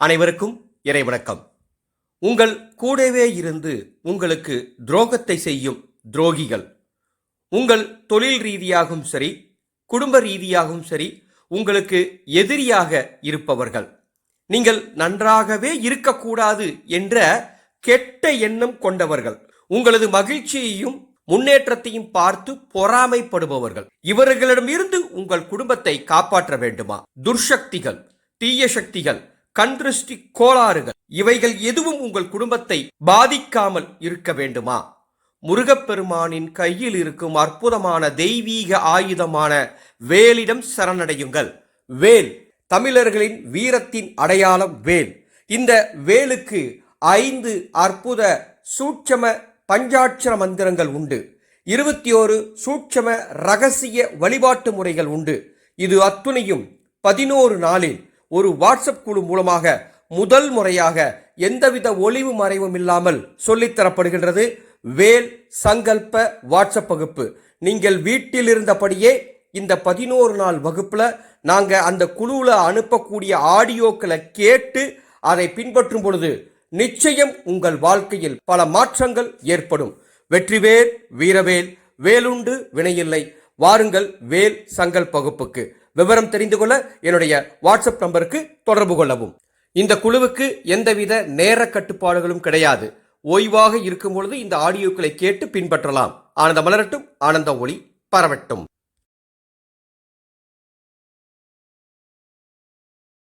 அனைவருக்கும் இறை வணக்கம். உங்கள் கூடவே இருந்து உங்களுக்கு துரோகத்தை செய்யும் துரோகிகள். உங்கள் தொழில் ரீதியாகவும் சரி குடும்ப ரீதியாகவும் சரி உங்களுக்கு எதிரியாக இருப்பவர்கள். நீங்கள் நன்றாகவே இருக்கக்கூடாது என்ற கெட்ட எண்ணம் கொண்டவர்கள். உங்களது மகிழ்ச்சியையும் முன்னேற்றத்தையும் பார்த்து பொறாமைப்படுபவர்கள். இவர்களிடமிருந்து உங்கள் குடும்பத்தை காப்பாற்ற வேண்டுமா? துர்சக்திகள் தீய சக்திகள் கண்திருஷ்டி கோளாறுகள். இவைகள் எதுவும் உங்கள் குடும்பத்தை பாதிக்காமல் இருக்க வேண்டுமா? முருகப்பெருமானின் கையில் இருக்கும் அற்புதமான தெய்வீக ஆயுதமான வேலிடம் சரணடையுங்கள். வேல் தமிழர்களின் வீரத்தின் அடையாளம் வேல். இந்த வேலுக்கு ஐந்து அற்புத சூட்சம பஞ்சாட்சர மந்திரங்கள் உண்டு. இருபத்தி ஓரு சூட்சம ரகசிய வழிபாட்டு முறைகள் உண்டு. இது அத்துணையும் பதினோரு நாளில் ஒரு வாட்ஸ்அப் குழு மூலமாக முதல் முறையாக எந்தவித ஒளிவு மறைவும் இல்லாமல் சொல்லித்தரப்படுகின்றது வேல் சங்கல்ப வாட்ஸ்அப் வகுப்பு. நீங்கள் வீட்டில் இருந்தபடியே இந்த பதினோரு நாள் வகுப்பில் நாங்கள் அந்த குழுவில் அனுப்பக்கூடிய ஆடியோக்களை கேட்டு அதை பின்பற்றும் பொழுது நிச்சயம் உங்கள் வாழ்க்கையில் பல மாற்றங்கள் ஏற்படும். வெற்றிவேல் வீரவேல் வேலுண்டு வினையில்லை. வாருங்கள் வேல் சங்கல் பகுப்புக்கு விவரம் தெரிந்து கொள்ள என்னுடைய வாட்ஸ்அப் நம்பருக்கு தொடர்பு கொள்ளவும். இந்த குழுவுக்கு எந்தவித நேர கட்டுப்பாடுகளும் கிடையாது. ஓய்வாக இருக்கும் பொழுது இந்த ஆடியோக்களை கேட்டு பின்பற்றலாம். ஆனந்த மலரட்டும் ஆனந்த ஒளி பரவட்டும்.